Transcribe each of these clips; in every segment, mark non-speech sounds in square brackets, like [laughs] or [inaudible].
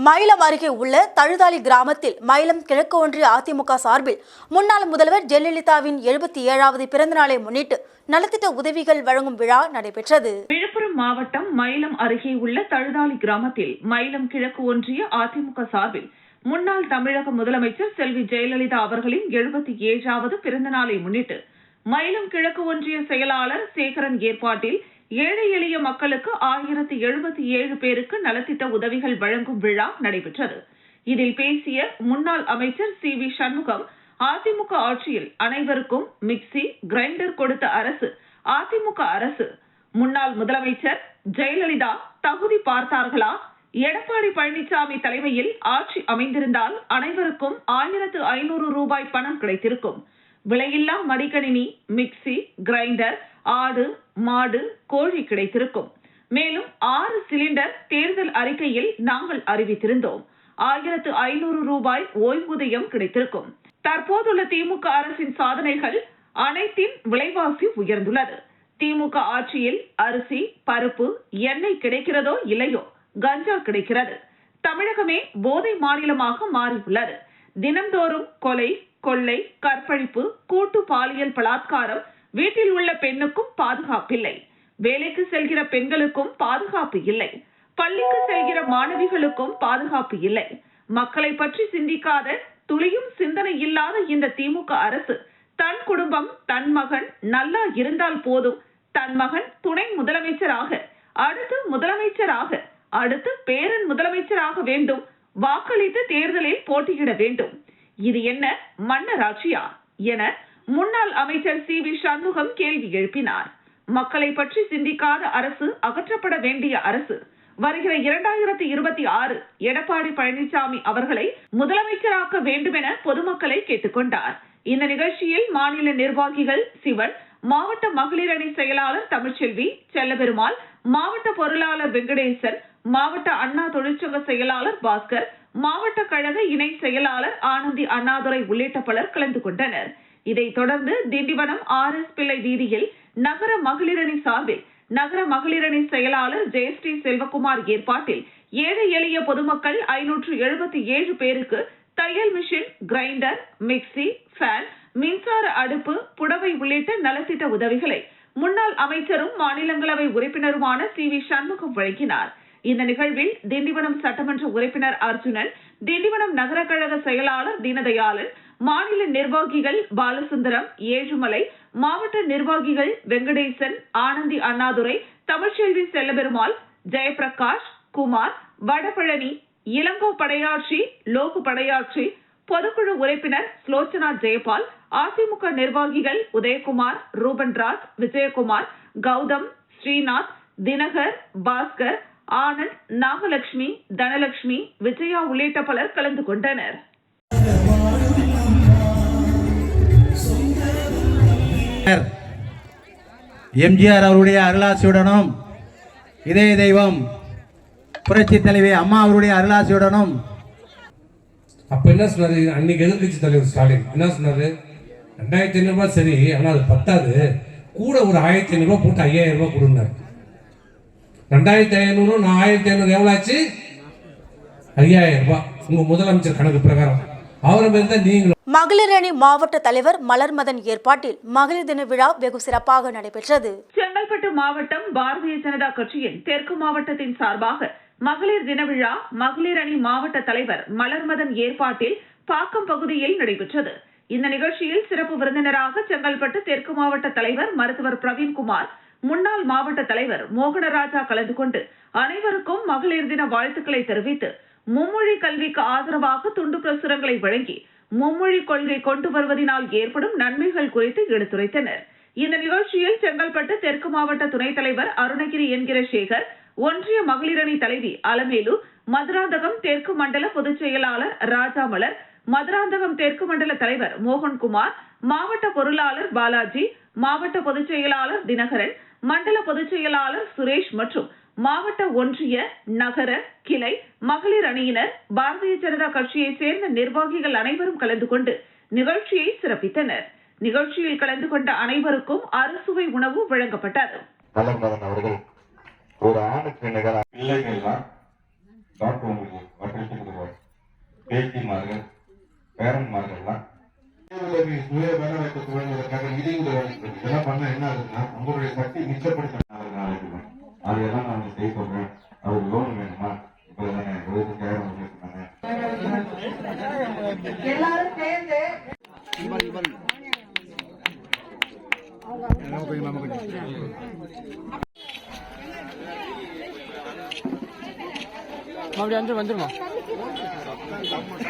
மயிலம் அருகே உள்ள தழுதாளி கிராமத்தில் மயிலம் கிழக்கு ஒன்றிய அதிமுக சார்பில் முன்னாள் முதல்வர் ஜெயலலிதாவின் எழுபத்தி ஏழாவது பிறந்தநாளை முன்னிட்டு நலத்திட்ட உதவிகள் வழங்கும் விழா நடைபெற்றது. விழுப்புரம் மாவட்டம் மயிலம் அருகே உள்ள தழுதாளி கிராமத்தில் மயிலம் கிழக்கு ஒன்றிய அதிமுக சார்பில் முன்னாள் தமிழக முதலமைச்சர் செல்வி ஜெயலலிதா அவர்களின் எழுபத்தி ஏழாவது பிறந்த நாளை முன்னிட்டு மயிலம் கிழக்கு ஒன்றிய செயலாளர் சேகரன் ஏற்பாட்டில் ஏழை எளிய மக்களுக்கு ஆயிரத்தி எழுபத்தி ஏழு பேருக்கு நலத்திட்ட உதவிகள் வழங்கும் விழா நடைபெற்றது. இதில் பேசிய முன்னாள் அமைச்சர் சி வி சண்முகம் அதிமுக ஆட்சியில் அனைவருக்கும் மிக்சி கிரைண்டர் கொடுத்த அரசு அதிமுக அரசு. முன்னாள் முதலமைச்சர் ஜெயலலிதா தகுதி பார்த்தார்களா? எடப்பாடி பழனிசாமி தலைமையில் ஆட்சி அமைந்திருந்தால் அனைவருக்கும் ஆயிரத்து ஐநூறு ரூபாய் பணம் கிடைத்திருக்கும். விலையில்லா மடிக்கணினி மிக்சி கிரைண்டர் ஆடு மாடு கோழி கிடைத்திருக்கும். மேலும் ஆறு சிலிண்டர் தேர்தல் அறிக்கையில் நாங்கள் அறிவித்திருந்தோம். ஆயிரத்து ஐநூறு ரூபாய் ஓய்வூதியம் கிடைத்திருக்கும். தற்போதுள்ள திமுக அரசின் சாதனைகள் அனைத்தின் விலைவாசி உயர்ந்துள்ளது. திமுக ஆட்சியில் அரிசி பருப்பு எண்ணெய் கிடைக்கிறதோ இல்லையோ கஞ்சா கிடைக்கிறது. தமிழகமே போதை மாநிலமாக மாறியுள்ளது. தினந்தோறும் கொலை கொள்ளை கற்பழிப்பு கூட்டு பாலியல் பலாத்காரம் வீட்டில் உள்ள பெண்ணுக்கும் பாதுகாப்பில்லை வேலைக்கு செல்கிற பெண்களுக்கும் பாதுகாப்பு இல்லை. பள்ளிக்கு செல்கிற மாணவிகளுக்கும் பாதுகாப்பு இல்லை. மக்களை பற்றி சிந்திக்காத துளியும் சிந்தனை இல்லாத இந்த திமுக அரசு தன் குடும்பம் தன் மகன் நல்லா இருந்தால் போதும். தன் மகன் துணை முதலமைச்சராக அடுத்து முதலமைச்சராக அடுத்து பேரன் முதலமைச்சராக வேண்டும். வாக்களித்து தேர்தலில் போட்டியிட வேண்டும். இது என்ன மன்னராட்சியா? என முன்னாள் அமைச்சர் சி வி சண்முகம் கேள்வி எழுப்பினார். மக்களை பற்றி சிந்திக்காத அரசு அகற்றப்பட வேண்டிய அரசு. வருகிற இரண்டாயிரத்தி இருபத்தி ஆறு எடப்பாடி பழனிசாமி அவர்களை முதலமைச்சராக்க வேண்டும் என பொதுமக்களை கேட்டுக்கொண்டார். இந்த நிகழ்ச்சியில் மாநில நிர்வாகிகள் சிவன் மாவட்ட மகளிர் அணி செயலாளர் தமிழ்ச்செல்வி செல்லபெருமாள் மாவட்ட பொருளாளர் வெங்கடேசன் மாவட்ட அண்ணா தொழிற்சங்க செயலாளர் பாஸ்கர் மாவட்ட கழக இணை செயலாளர் ஆனந்தி அண்ணாதுரை உள்ளிட்ட பலர் கலந்து கொண்டனர். இதைத் தொடர்ந்து திண்டிவனம் ஆர் எஸ் பிள்ளை வீதியில் நகர மகளிரணி சார்பில் நகர மகளிரணி செயலாளர் ஜெயஸ்ரீ செல்வகுமார் ஏற்பாட்டில் ஏழை எளிய பொதுமக்கள் ஐநூற்று எழுபத்தி ஏழு பேருக்கு தையல் மிஷின் கிரைண்டர் மிக்சி ஃபேன் மின்சார அடுப்பு புடவை உள்ளிட்ட நலத்திட்ட உதவிகளை முன்னாள் அமைச்சரும் மாநிலங்களவை உறுப்பினருமான சி வி சண்முகம் வழங்கினார். இந்த நிகழ்வில் திண்டிவனம் சட்டமன்ற உறுப்பினர் அர்ஜுனன் திண்டிவனம் நகர கழக செயலாளர் தீனதயாளன் மாநில நிர்வாகிகள் பாலசுந்தரம் ஏழுமலை மாவட்ட நிர்வாகிகள் வெங்கடேசன் ஆனந்தி அண்ணாதுரை தமிழ்ச்செல்வி செல்லபெருமாள் ஜெயபிரகாஷ் குமார் வடபழனி இளங்கோ படையாட்சி லோகு படையாட்சி பொதுக்குழு உறுப்பினர் ஸ்லோச்சனா ஜெயபால் அதிமுக நிர்வாகிகள் உதயகுமார் ரூபன்ராஜ் விஜயகுமார் கௌதம் ஸ்ரீநாத் தினகர் பாஸ்கர் ஆனந்த் நாகலட்சுமி தனலட்சுமி விஜயா உள்ளிட்ட பலர் கலந்து கொண்டனர். எம்ஜிஆர் அவருடைய அருளாசியுடனும் இதய தெய்வம் புரட்சி தலைவி அம்மா அவருடைய அருளாசியுடனும். அப்ப என்ன சொன்னாரு? அன்னைக்கு எதிர்கட்சி தலைவர் ஸ்டாலின். என்ன சொன்னாரு? ரெண்டாயிரத்தி ஐநூறு ரூபாய் சரி ஆனா அது பத்தாது. கூட ஒரு ஆயிரத்தி ஐநூறு ரூபாய் போட்டு ஐயாயிரம் ரூபாய் கொடுனாரு ரெண்டாயிரத்தி ஐநூறு நான் ஆயிரத்தி ஐநூறு எவ்வளோ ஆச்சு? ஐயாயிரம் ரூபாய். உங்க முதலமைச்சர் கணக்கு பிரகாரம். அவரை மாதிரி தான் நீங்களும் மகளிர் அணி மாவட்ட தலைவர் மலர்மதன் ஏற்பாட்டில் மகளிர் தின விழா வெகு சிறப்பாக நடைபெற்றது. செங்கல்பட்டு மாவட்டம் பாரதிய ஜனதா கட்சியின் தெற்கு மாவட்டத்தின் சார்பாக மகளிர் தின விழா மகளிர் அணி மாவட்ட தலைவர் மலர்மதன் ஏற்பாட்டில் பாக்கம் பகுதியில் நடைபெற்றது. இந்த நிகழ்ச்சியில் சிறப்பு விருந்தினராக செங்கல்பட்டு தெற்கு மாவட்ட தலைவர் மருத்துவர் பிரவீன்குமார் முன்னாள் மாவட்ட தலைவர் மோகனராஜா கலந்து கொண்டு அனைவருக்கும் மகளிர் தின வாழ்த்துக்களை தெரிவித்து மும்மொழி கல்விக்கு ஆதரவாக துண்டு பிரசுரங்களை வழங்கி மும்மொழி கொள்கை கொண்டு வருவதனால் ஏற்படும் நன்மைகள் குறித்து எடுத்துரைத்தனர். இந்த நிகழ்ச்சியில் செங்கல்பட்டு தெற்கு மாவட்ட துணைத் தலைவர் அருணகிரி என்கிற சேகர் ஒன்றிய மகளிரணி தலைவி அலமேலு மதுராந்தகம் தெற்கு மண்டல பொதுச் செயலாளர் ராஜாமலர் மதுராந்தகம் தெற்கு மண்டல தலைவர் மோகன்குமார் மாவட்ட பொருளாளர் பாலாஜி மாவட்ட பொதுச் செயலாளர் தினகரன் மண்டல பொதுச் செயலாளர் சுரேஷ் மற்றும் மாவட்ட ஒன்றிய நகர கிளை மகளிர் அணியினர் பாரதிய ஜனதா கட்சியைச் சேர்ந்த நிர்வாகிகள் அனைவரும் கலந்து கொண்டு நிகழ்ச்சியை சிறப்பித்தனர். நிகழ்ச்சியில் கலந்து கொண்ட அனைவருக்கும் அறுசுவை உணவு வழங்கப்பட்டது. அவர்கள் ஒரு ஆணுக்கு நிகராக பிள்ளைகள்லாம் டாக்டர் உங்களுக்கு பேத்திமார்கள் பேரன்மார்கள்லாம். உதவி சுய வேலை வாய்ப்பு துவங்குவதற்காக நிதி உதவி அளிக்கிறது. இதெல்லாம் பண்ணா என்ன ஆகுதுன்னா உங்களுடைய சக்தி மிச்சப்படுத்த அழைக்கிறேன் அதையெல்லாம் நான் செய்ய சொல்றேன் அவர் லோன் வேணுமா? இப்போ தானே இருபத்தஞ்சாயிரம் சொன்னாங்க முதல்வர் மு க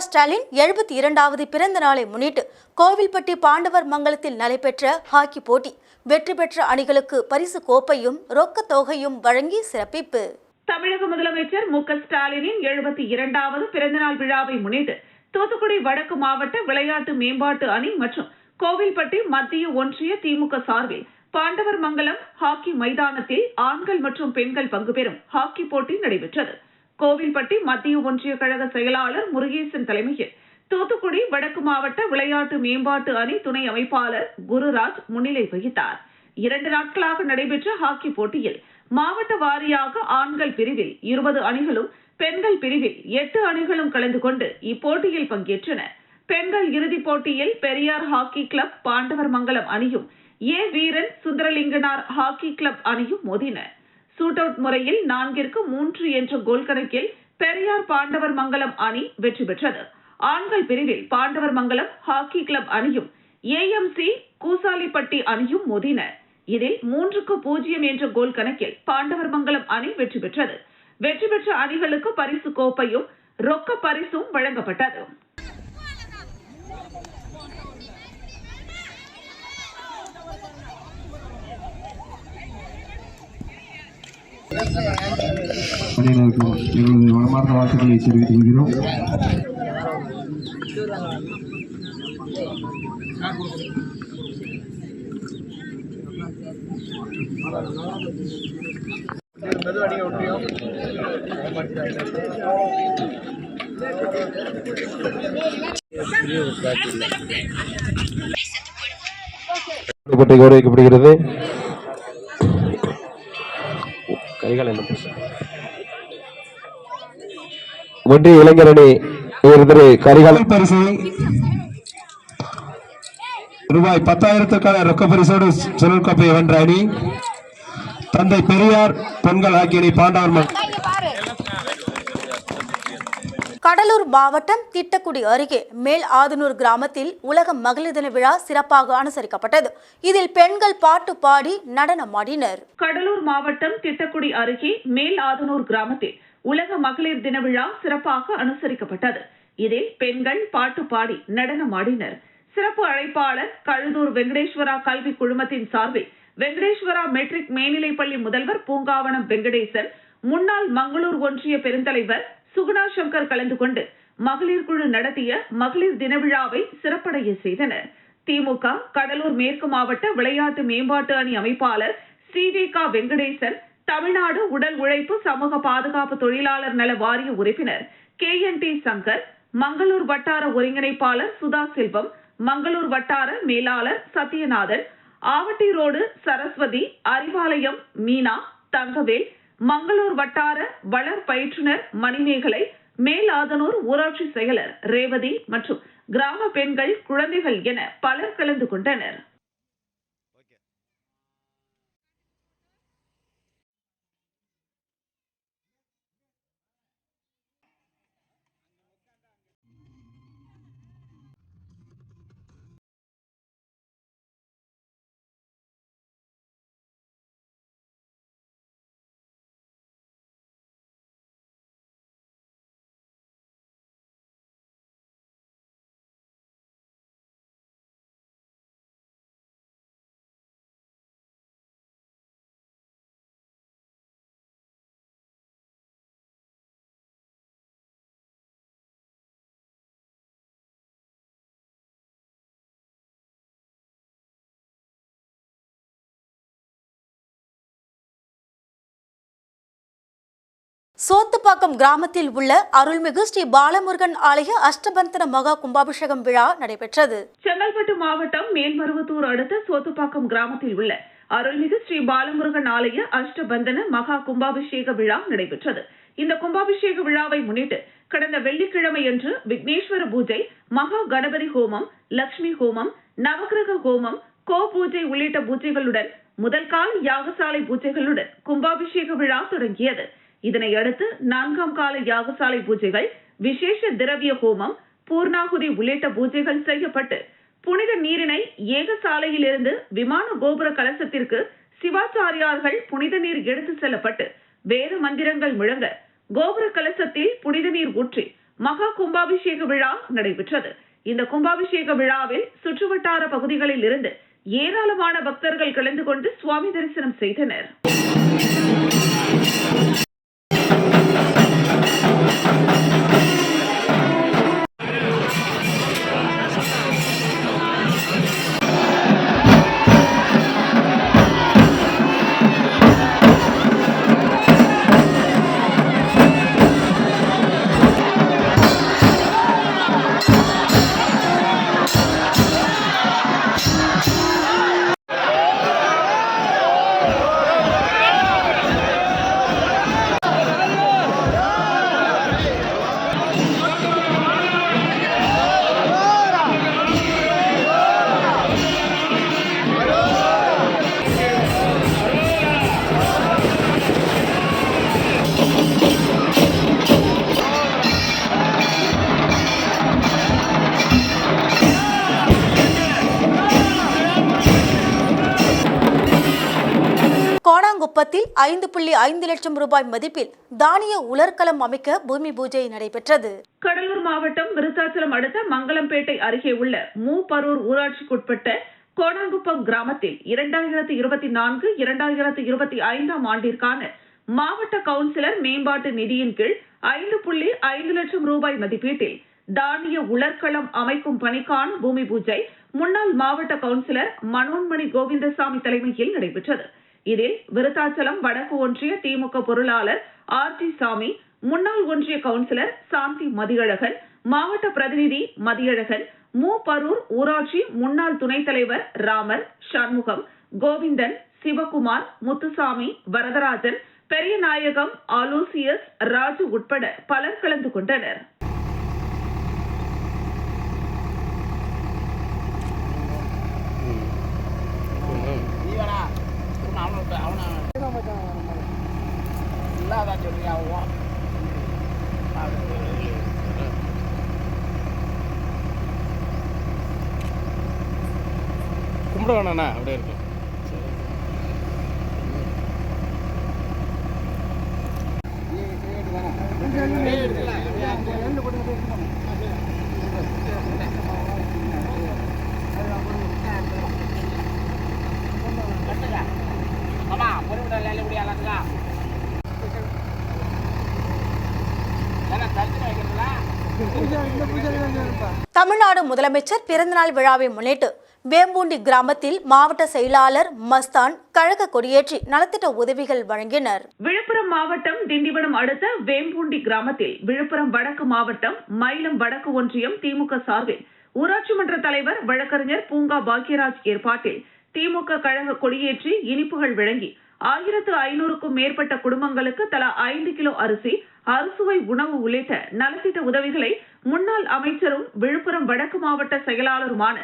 ஸ்டாலின் எழுபத்தி இரண்டாவது பிறந்த நாளை முன்னிட்டு கோவில்பட்டி பாண்டவர் மங்கலத்தில் நடைபெற்ற ஹாக்கி போட்டி. வெற்றி பெற்ற அணிகளுக்கு பரிசு கோப்பையும் ரொக்கத் தொகையும் வழங்கி சிறப்பிப்பு. தமிழக முதலமைச்சர் மு க ஸ்டாலினின் எழுபத்தி இரண்டாவது பிறந்தநாள் விழாவை முன்னிட்டு தூத்துக்குடி வடக்கு மாவட்ட விளையாட்டு மேம்பாட்டு அணி மற்றும் கோவில்பட்டி மத்திய ஒன்றிய திமுக சார்பில் பாண்டவர் மங்கலம் ஹாக்கி மைதானத்தில் ஆண்கள் மற்றும் பெண்கள் பங்கு பெறும் ஹாக்கி போட்டி நடைபெற்றது. கோவில்பட்டி மத்திய ஒன்றிய கழக செயலாளர் முருகேசன் தலைமையில் தூத்துக்குடி வடக்கு மாவட்ட விளையாட்டு மேம்பாட்டு அணி துணை அமைப்பாளர் குருராஜ் முன்னிலை வகித்தார். இரண்டு நாட்களாக நடைபெற்ற ஹாக்கி போட்டியில் மாவட்ட வாரியாக ஆண்கள் பிரிவில் இருபது அணிகளும் பெண்கள் பிரிவில் எட்டு அணிகளும் கலந்து கொண்டு இப்போட்டியில் பங்கேற்றன பெண்கள் இறுதிப் போட்டியில் பெரியார் ஹாக்கி கிளப் பாண்டவர் மங்கலம் அணியும் ஏ வீரன் சுந்தரலிங்கனார் ஹாக்கி கிளப் அணியும் மோதின சூட் அவுட் முறையில் நான்கிற்கு மூன்று என்ற கோல் கணக்கில் பெரியார் பாண்டவர் மங்கலம் அணி வெற்றி பெற்றது. ஆண்கள் பிரிவில் பாண்டவர் மங்கலம் ஹாக்கி கிளப் அணியும் ஏஎம்சி கூசாலிப்பட்டி அணியும் மோதின. இதில் மூன்றுக்கு பூஜ்ஜியம் என்ற கோல் கணக்கில் பாண்டவர் மங்கலம் அணி வெற்றி பெற்றது. வெற்றி பெற்ற அணிகளுக்கு பரிசு கோப்பையும் ரொக்க பரிசும் வழங்கப்பட்டது. அணியினருக்கு எங்களது மனமார்ந்த வாழ்த்துக்களை தெரிவித்துக் கொள்கிறோம் பற்றி கௌரவிக்கப்படுகிறது கைகள் என்ன ஒன்றிய இளைஞரணி திரு கரிகால பரிசு. ரூபாய் பத்தாயிரத்துக்கான ரொக்க பரிசோடு சுழல் கோப்பையை வென்ற அணி. தந்தை பெரியார் பெண்கள் ஆகிய அணி பாண்டவர் கடலூர் மாவட்டம் திட்டக்குடி அருகே மேல் ஆதனூர் கிராமத்தில் உலக மகளிர் தின விழா சிறப்பாக அனுசரிக்கப்பட்டது. இதில் பெண்கள் பாட்டு பாடி நடனமாடினர் கடலூர் மாவட்டம் திட்டக்குடி அருகே மேல் ஆதனூர் கிராமத்தில் உலக மகளிர் தின விழா சிறப்பாக அனுசரிக்கப்பட்டது. இதில் பெண்கள் பாட்டு பாடி நடனமாடினர் சிறப்பு அழைப்பாளர் கழுதூர் வெங்கடேஸ்வரா கல்வி குழுமத்தின் சார்பில் வெங்கடேஸ்வரா மெட்ரிக் மேல்நிலைப்பள்ளி முதல்வர் பூங்காவனம் வெங்கடேசன் முன்னாள் மங்களூர் ஒன்றிய பெருந்தலைவர் சுகுணா சங்கர் கலந்து கொண்டு மகளிர் குழு நடத்திய மகளிர் தின விழாவை சிறப்படைய செய்தனர். திமுக கடலூர் மேற்கு மாவட்ட விளையாட்டு மேம்பாட்டு அணி அமைப்பாளர் சிவிக வெங்கடேசன் தமிழ்நாடு உடல் உழைப்பு சமூக பாதுகாப்பு தொழிலாளர் நல வாரிய உறுப்பினர் K N T Shankar Mangalore வட்டார ஒருங்கிணைப்பாளர் சுதா செல்வம் மங்களூர் வட்டார மேலாளர் சத்யநாதன் ஆவட்டி ரோடு சரஸ்வதி அறிவாலயம் மீனா தங்கவேல் மங்களூர் வட்டார வளர் பயிற்றுனர் மணிமேகலை மேலாதனூர் ஊராட்சி செயலர் ரேவதி மற்றும் கிராம பெண்கள் குழந்தைகள் என பலர் கலந்து கொண்டனர். சோத்துப்பாக்கம் கிராமத்தில் உள்ள அருள்மிகு ஸ்ரீ பாலமுருகன் ஆலய அஷ்டபந்தன மகா கும்பாபிஷேகம் விழா நடைபெற்றது. செங்கல்பட்டு மாவட்டம் மேல்மருவத்தூர் அடுத்த சோத்துப்பாக்கம் கிராமத்தில் உள்ள அருள்மிகு ஸ்ரீ பாலமுருகன் ஆலய அஷ்டபந்தன மகா கும்பாபிஷேக விழா நடைபெற்றது. இந்த கும்பாபிஷேக விழாவை முன்னிட்டு கடந்த வெள்ளிக்கிழமையன்று விக்னேஸ்வர பூஜை மகா கணபதி ஹோமம் லக்ஷ்மி ஹோமம் நவகிரக ஹோமம் கோ பூஜை உள்ளிட்ட பூஜைகளுடன் முதல் கால யாகசாலை பூஜைகளுடன் கும்பாபிஷேக விழா தொடங்கியது. இதனையடுத்து நான்காம் கால யாகசாலை பூஜைகள் விசேஷ திரவிய ஹோமம் பூர்ணாகுதி உள்ளிட்ட பூஜைகள் செய்யப்பட்டு புனித நீரினை ஏகசாலையிலிருந்து விமான கோபுர கலசத்திற்கு சிவாச்சாரியார்கள் புனித நீர் எடுத்து செல்லப்பட்டு வேத மந்திரங்கள் முழங்க கோபுர கலசத்தில் புனித நீர் ஊற்றி மகா கும்பாபிஷேக விழா நடைபெற்றது. இந்த கும்பாபிஷேக விழாவில் சுற்றுவட்டார பகுதிகளில் இருந்து ஏராளமான பக்தர்கள் கலந்து கொண்டு சுவாமி தரிசனம் செய்தனர். கோணாங்குப்பத்தில் ஐந்து புள்ளி ஐந்து லட்சம் ரூபாய் மதிப்பில் தானிய உலர்களம் அமைக்க பூமி பூஜை நடைபெற்றது. கடலூர் மாவட்டம் விருத்தாச்சலம் அடுத்த மங்களம்பேட்டை அருகே உள்ள மூபரூர் ஊராட்சிக்குட்பட்ட கோணாங்குப்பம் கிராமத்தில் இரண்டாயிரத்தி இருபத்தி நான்கு இரண்டாயிரத்தி இருபத்தி ஐந்தாம் ஆண்டிற்கான மாவட்ட கவுன்சிலர் மேம்பாட்டு நிதியின் கீழ் ஐந்து புள்ளி ஐந்து லட்சம் ரூபாய் மதிப்பீட்டில் தானிய உலர்களம் அமைக்கும் பணிக்கான பூமி பூஜை முன்னாள் மாவட்ட கவுன்சிலர் மனோன்மணி கோவிந்தசாமி தலைமையில் நடைபெற்றது. இதில் விருத்தாச்சலம் வடக்கு ஒன்றிய திமுக பொருளாளர் ஆர் டி சாமி முன்னாள் ஒன்றிய கவுன்சிலர் சாந்தி மதியழகன் மாவட்ட பிரதிநிதி மதியழகன் மு. பரூர் ஊராட்சி முன்னாள் துணைத் தலைவர் ராமர் சண்முகம் கோவிந்தன் சிவகுமார் முத்துசாமி வரதராஜன் பெரியநாயகம் ஆலோசியஸ் ராஜு உட்பட பலர் கலந்து கொண்டனர். கும்பிட வேணாண்ணா அப்படியே இருக்கு [laughs] தமிழ்நாடு முதலமைச்சர் பிறந்தநாள் விழாவை முன்னிட்டு வேம்பூண்டி கிராமத்தில் மாவட்ட செயலாளர் மஸ்தான் கழக கொடியேற்றி நலத்திட்ட உதவிகள் வழங்கினர். விழுப்புரம் மாவட்டம் திண்டிவனம் அடுத்த வேம்பூண்டி கிராமத்தில் விழுப்புரம் வடக்கு மாவட்டம் மயிலம் வடக்கு ஒன்றியம் திமுக சார்பில் ஊராட்சி மன்ற தலைவர் வழக்கறிஞர் பூங்கா பாக்யராஜ் ஏற்பாட்டில் திமுக கழக கொடியேற்றி இனிப்புகள் வழங்கி ஆயிரத்து ஐநூறுக்கும் மேற்பட்ட குடும்பங்களுக்கு தலா ஐந்து கிலோ அரிசி அறுசுவை உணவு உள்ளிட்ட நலத்திட்ட உதவிகளை முன்னாள் அமைச்சரும் விழுப்புரம் வடக்கு மாவட்ட செயலாளருமான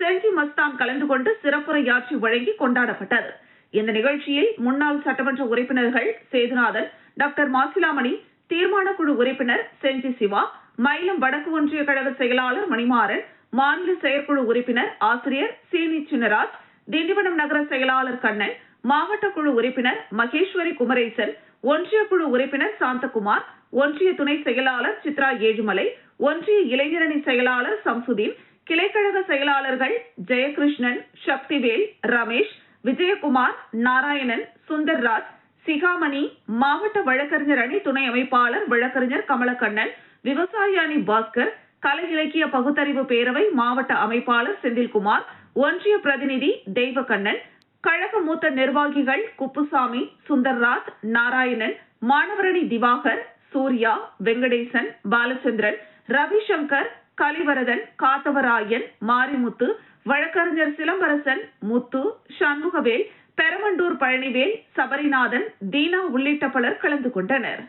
செல்வி மஸ்தான் கலந்து கொண்டு சிறப்புரையாற்றி வழங்கி கொண்டாடப்பட்டது. இந்த நிகழ்ச்சியில் முன்னாள் சட்டமன்ற உறுப்பினர்கள் சேதுநாதன் டாக்டர் மாசிலாமணி தீர்மான குழு உறுப்பினர் செஞ்சி சிவா மயிலம் வடக்கு ஒன்றிய கழக செயலாளர் மணிமாறன் மாநில செயற்குழு உறுப்பினர் ஆசிரியர் சீனி சின்னராஜ் திண்டிவனம் நகர செயலாளர் கண்ணன் மாவட்ட குழு உறுப்பினர் மகேஸ்வரி குமரேசன் ஒன்றிய குழு உறுப்பினர் சாந்தகுமார் ஒன்றிய துணை செயலாளர் சித்ரா ஏழுமலை ஒன்றிய இளைஞரணி செயலாளர் சம்சுதீன் கிளைக்கழக செயலாளர்கள் ஜெயகிருஷ்ணன் சக்திவேல் ரமேஷ் விஜயகுமார் நாராயணன் சுந்தர்ராஜ் சிகாமணி மாவட்ட வழக்கறிஞர் அணி துணை அமைப்பாளர் வழக்கறிஞர் கமலக்கண்ணன் விவசாய அணி பாஸ்கர் கலை இலக்கிய பகுத்தறிவு பேரவை மாவட்ட அமைப்பாளர் செந்தில்குமார் ஒன்றிய பிரதிநிதி தெய்வக்கண்ணன் கழக மூத்த நிர்வாகிகள் குப்புசாமி சுந்தர்ராஜ் நாராயணன் மாணவரணி திவாகர் சூர்யா வெங்கடேசன் பாலச்சந்திரன் ரவிசங்கர் கலிவரதன் காத்தவராயன் மாரிமுத்து வழக்கறிஞர் சிலம்பரசன் முத்து சண்முகவேல் பெரமண்டூர் பழனிவேல் சபரிநாதன் தீனா உள்ளிட்ட பலர் கலந்து கொண்டனர்.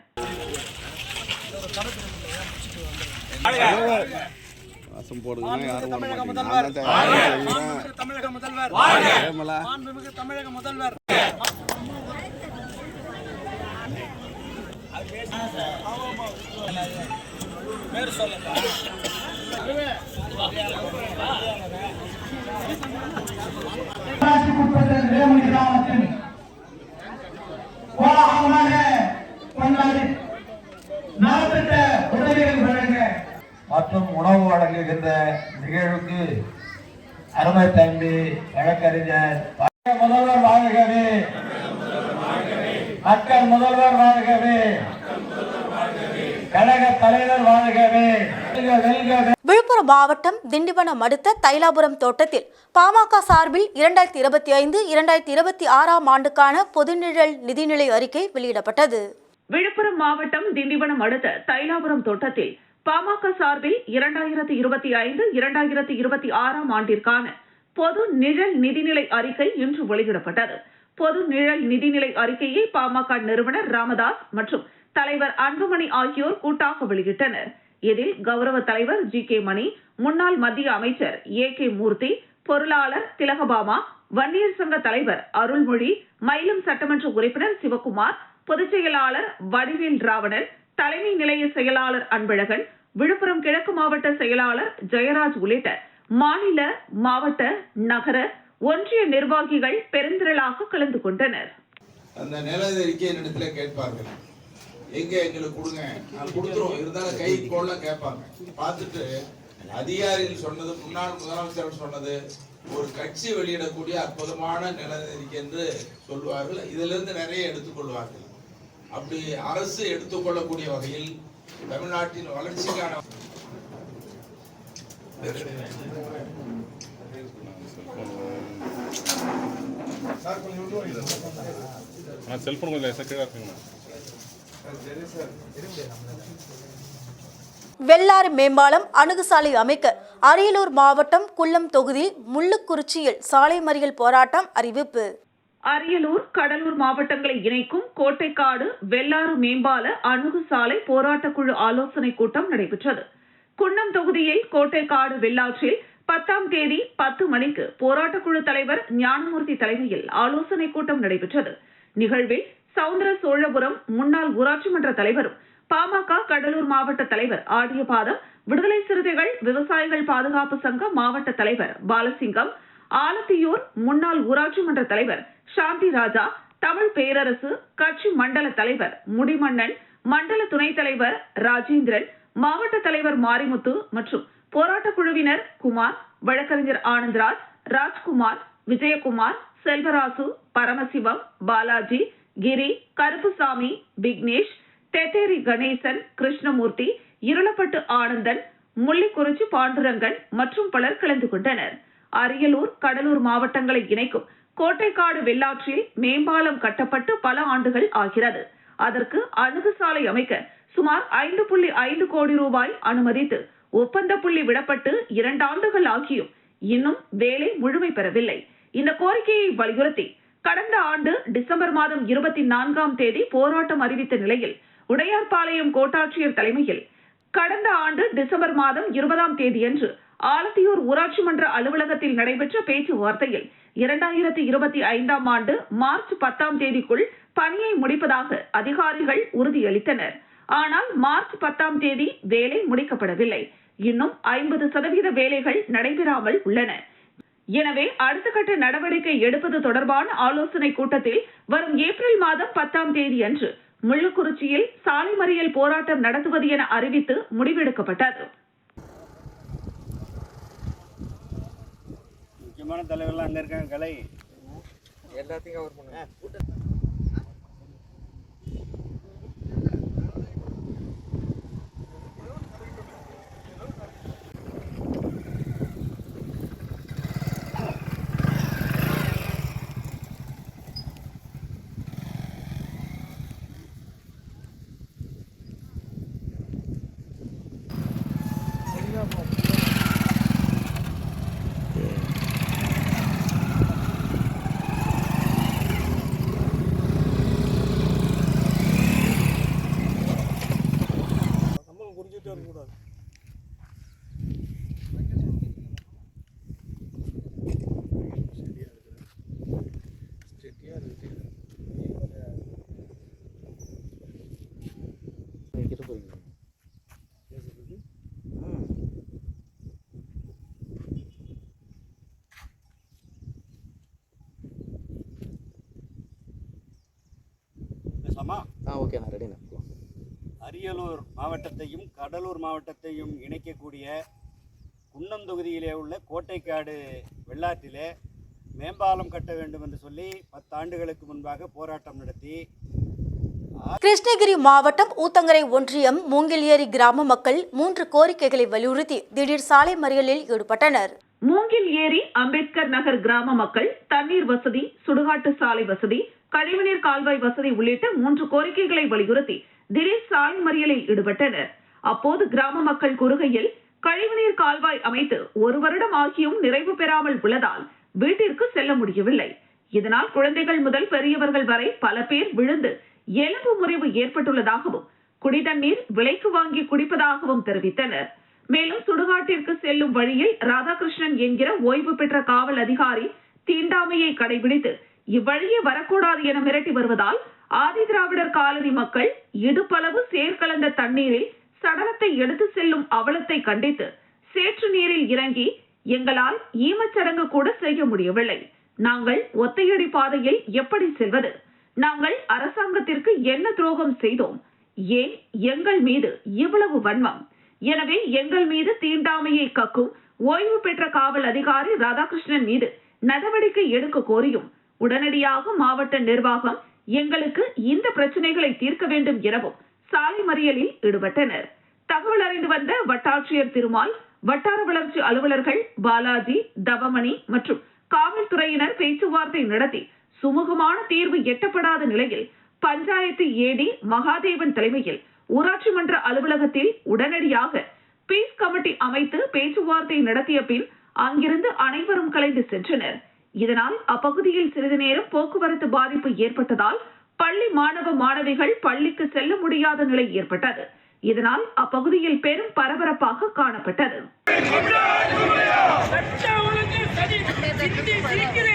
வாசம் போடுதுன்னா யாரும் ஓட மாட்டேங்கிறாங்க. நான் தான் தேவை. ஏமலா? வேமணி கிராமத்தின் கோலாகலமாக கொண்டாடி நலத்திட்ட உதவிகள் வழங்க மற்றும் உணவு வழங்குகின்ற நிகழ்வுக்கு அருமை தம்பி வழக்கறிஞர் முதல்வர் வாழ்கவே மக்கள் முதல்வர் வாழ்கவே கழக தலைவர் வாழ்கவே வெல்க வெல்க விழுப்புரம் மாவட்டம் திண்டிவனம் அடுத்த தைலாபுரம் தோட்டத்தில் பாமக சார்பில் இரண்டாயிரத்தி இருபத்தி ஐந்து இரண்டாயிரத்தி இருபத்தி ஆறாம் ஆண்டுக்கான பொதுநிழல் நிதிநிலை அறிக்கை வெளியிடப்பட்டது. விழுப்புரம் மாவட்டம் திண்டிவனம் அடுத்த தைலாபுரம் தோட்டத்தில் பாமக சார்பில் இரண்டாயிரத்தி இருபத்தி ஐந்து இரண்டாயிரத்தி இருபத்தி ஆறாம் ஆண்டிற்கான பொது நிழல் நிதிநிலை அறிக்கை இன்று வெளியிடப்பட்டது. பொது நிழல் நிதிநிலை அறிக்கையை பாமக நிறுவனர் ராமதாஸ் மற்றும் தலைவர் அன்புமணி ஆகியோர் கூட்டாக வெளியிட்டனர். இதில் கௌரவ தலைவர் ஜி கே மணி முன்னாள் மத்திய அமைச்சர் ஏ கே மூர்த்தி பொருளாளர் திலகபாமா வன்னியர் சங்க தலைவர் அருள்மொழி மயிலம் சட்டமன்ற உறுப்பினர் சிவகுமார் பொதுச் செயலாளர் வடிவேல் ராவணன் தலைமை நிலைய செயலாளர் அன்பழகன் விழுப்புரம் கிழக்கு மாவட்ட செயலாளர் ஜெயராஜ் உள்ளிட்ட மாநில மாவட்ட நகர ஒன்றிய நிர்வாகிகள் பெருந்திரளாக கலந்து கொண்டனர். அந்த நிலநெறிக்கை என்னிடத்துல கேட்பார்கள். எங்க எங்களுக்கு கொடுங்க. நான் கொடுத்துருவோம். இருந்தாலும் கை போல கேட்பாங்க. பார்த்துட்டு அதிகாரிகள் சொன்னது முன்னாள் முதலமைச்சர் சொன்னது ஒரு கட்சி வெளியிடக்கூடிய அற்புதமான நிலநெறிக்கை என்று சொல்லுவார்கள். இதிலிருந்து நிறைய எடுத்துக்கொள்வார்கள். அப்படி அரசு எடுத்துக்கொள்ளக்கூடிய வகையில் தமிழ்நாட்டின் வளர்ச்சிக்கான செல்போன் கொஞ்சம் இருக்குங்கண்ணா வெள்ளாறு மேம்பாலம் அணுகுசாலை அமைக்க அரியலூர் மாவட்டம் குள்ளம் தொகுதி முள்ளுக்குறிச்சியில் சாலை மறியல் போராட்டம் அறிவிப்பு. அரியலூர் கடலூர் மாவட்டங்களை இணைக்கும் கோட்டைக்காடு வெள்ளாறு மேம்பால அணுகு சாலை போராட்டக்குழு ஆலோசனை கூட்டம் நடைபெற்றது. குன்னம் தொகுதியில் கோட்டைக்காடு வெள்ளாற்றில் பத்தாம் தேதி பத்து மணிக்கு போராட்டக்குழு தலைவர் ஞானமூர்த்தி தலைமையில் ஆலோசனை கூட்டம் நடைபெற்றது. நிகழ்வில் சவுந்தர சோழபுரம் முன்னாள் ஊராட்சி மன்ற தலைவரும் பாமக கடலூர் மாவட்ட தலைவர் ஆடியபாதம் விடுதலை சிறுத்தைகள் விவசாயிகள் பாதுகாப்பு சங்க மாவட்ட தலைவர் பாலசிங்கம் ஆலத்தியூர் முன்னாள் ஊராட்சி மன்ற தலைவர் சாந்தி ராஜா தமிழ் பேரரசு கட்சி மண்டல தலைவர் முடிமன்னன் மண்டல துணைத் தலைவர் ராஜேந்திரன் மாவட்ட தலைவர் மாரிமுத்து மற்றும் போராட்டக் குழுவினர் குமார் வழக்கறிஞர் ஆனந்தராஜ் ராஜ்குமார் விஜயகுமார் செல்வராசு பரமசிவம் பாலாஜி கிரி கருப்புசாமி விக்னேஷ் தெத்தேரி கணேசன் கிருஷ்ணமூர்த்தி இருளப்பட்டு ஆனந்தன் முள்ளிக்குறிச்சி பாண்டுரங்கன் மற்றும் பலர் கலந்து கொண்டனர். அரியலூர் கடலூர் மாவட்டங்களை இணைக்கும் கோட்டைக்காடு வெள்ளாற்றில் மேம்பாலம் கட்டப்பட்டு பல ஆண்டுகள் ஆகிறது. அதற்கு அணுகுசாலை அமைக்க சுமார் ஐந்து புள்ளி ஐந்து கோடி ரூபாய் அனுமதித்து ஒப்பந்த புள்ளி விடப்பட்டு இரண்டாண்டுகள் ஆகியும் இன்னும் வேலை முழுமை பெறவில்லை. இந்த கோரிக்கையை வலியுறுத்தி கடந்த ஆண்டு டிசம்பர் மாதம் இருபத்தி நான்காம் தேதி போராட்டம் அறிவித்த நிலையில் உடையார்பாளையம் கோட்டாட்சியர் தலைமையில் கடந்த ஆண்டு டிசம்பர் மாதம் இருபதாம் தேதியன்று ஆலத்தியூர் ஊராட்சி மன்ற அலுவலகத்தில் நடைபெற்ற பேச்சுவார்த்தையில் இரண்டாயிரத்தி இருபத்தி ஐந்தாம் ஆண்டு மார்ச் பத்தாம் தேதிக்குள் பணியை முடிப்பதாக அதிகாரிகள் உறுதியளித்தனர். ஆனால் மார்ச் பத்தாம் தேதி வேலை முடிக்கப்படவில்லை. இன்னும் ஐம்பது சதவீத வேலைகள் நடைபெறாமல் உள்ளன. எனவே அடுத்த கட்ட நடவடிக்கை எடுப்பது தொடர்பான ஆலோசனை கூட்டத்தில் வரும் ஏப்ரல் மாதம் பத்தாம் தேதி அன்று முள்ளுக்குறிச்சியில் சாலை மறியல் போராட்டம் நடத்துவது என அறிவித்து முடிவெடுக்கப்பட்டது. முக்கியமான தலைவர்லாம் அங்கே இருக்காங்க கலை. எல்லாத்தையும் கவர் பண்ணுங்க. Yeah, ஓகேண்ணா ரெடிண்ணா அரியலூர் மாவட்டத்தையும் கடலூர் மாவட்டத்தையும் இணைக்கக்கூடிய குன்னம் தொகுதியிலே உள்ள கோட்டைக்காடு வெள்ளாற்றிலே மேம்பாலம் கட்ட வேண்டும் என்று சொல்லி பத்தாண்டுகளுக்கு முன்பாக போராட்டம் நடத்தி கிருஷ்ணகிரி மாவட்டம் ஊத்தங்கரை ஒன்றியம் மூங்கில்ஏரி கிராம மக்கள் மூன்று கோரிக்கைகளை வலியுறுத்தி திடீர் சாலை மறியலில் ஈடுபட்டனர். மூங்கில் ஏரி அம்பேத்கர் நகர் கிராம மக்கள் தண்ணீர் வசதி சுடுகாட்டு சாலை வசதி கழிவுநீர் கால்வாய் வசதி உள்ளிட்ட மூன்று கோரிக்கைகளை வலியுறுத்தி திடீர் சாலை மறியலில் ஈடுபட்டனர். அப்போது கிராம மக்கள் கூறுகையில் கழிவுநீர் கால்வாய் அமைத்து ஒரு வருடம் ஆகியும் நிறைவு பெறாமல் உள்ளதால் வீட்டிற்கு செல்ல முடியவில்லை. இதனால் குழந்தைகள் முதல் பெரியவர்கள் வரை பல பேர் விழுந்து எலும்பு முறிவு ஏற்பட்டுள்ளதாகவும் குடிதண்ணீர் விலைக்கு வாங்கி குடிப்பதாகவும் தெரிவித்தனர். மேலும் சுடுகாட்டிற்கு செல்லும் வழியில் ராதாகிருஷ்ணன் என்கிற ஓய்வு பெற்ற காவல் அதிகாரி தீண்டாமையை கடைபிடித்து இவ்வழியே வரக்கூடாது என மிரட்டி வருவதால் ஆதி திராவிடர் காலனி மக்கள் இடுப்பளவு சேர்கலந்த தண்ணீரில் சடலத்தை எடுத்து செல்லும் அவலத்தை கண்டித்து சேற்று நீரில் இறங்கி எங்களால் ஈமச்சடங்கு கூட செய்ய முடியவில்லை. நாங்கள் ஒத்தையடி பாதையில் எப்படி செல்வது? நாங்கள் அரசாங்கத்திற்கு என்ன துரோகம் செய்தோம்? ஏன் எங்கள் மீது இவ்வளவு வன்மம்? எனவே எங்கள் மீது தீண்டாமையை கக்கும் ஓய்வு பெற்ற காவல் அதிகாரி ராதாகிருஷ்ணன் மீது நடவடிக்கை எடுக்க கோரியும். உடனடியாக மாவட்ட நிர்வாகம் எங்களுக்கு இந்த பிரச்சனைகளை தீர்க்க வேண்டும் எனவும் சாலை மறியலில் ஈடுபட்டனர். தகவல் அறிந்து வந்த வட்டாட்சியர் திருமால் வட்டார வளர்ச்சி அலுவலர்கள் பாலாஜி தவமணி மற்றும் காவல்துறையினர் பேச்சுவார்த்தை நடத்தி சுமூகமான தீர்வு எட்டப்படாத நிலையில் பஞ்சாயத்து ஏடி மகாதேவன் தலைமையில் ஊராட்சி மன்ற அலுவலகத்தில் உடனடியாக பீஸ் கமிட்டி அமைத்து பேச்சுவார்த்தை நடத்திய பின் அங்கிருந்து அனைவரும் கலைந்து சென்றனர். இதனால் அப்பகுதியில் சிறிது நேரம் போக்குவரத்து பாதிப்பு ஏற்பட்டதால் பள்ளி மாணவ மாணவிகள் பள்ளிக்கு செல்ல முடியாத நிலை ஏற்பட்டது. இதனால் அப்பகுதியில் பெரும் பரபரப்பாக காணப்பட்டது. பறிக்காதே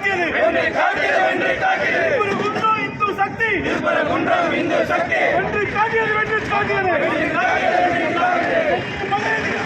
காட்டியது ஒன்று காட்டியது ஒன்று காட்டியது ஒரு குண்டோ இந்து சக்தி. ஒரு குண்டோ இந்து சக்தி. ஒன்று காட்டியது ஒன்று காட்டியது ஒன்று காட்டியது ஒன்று காட்டியது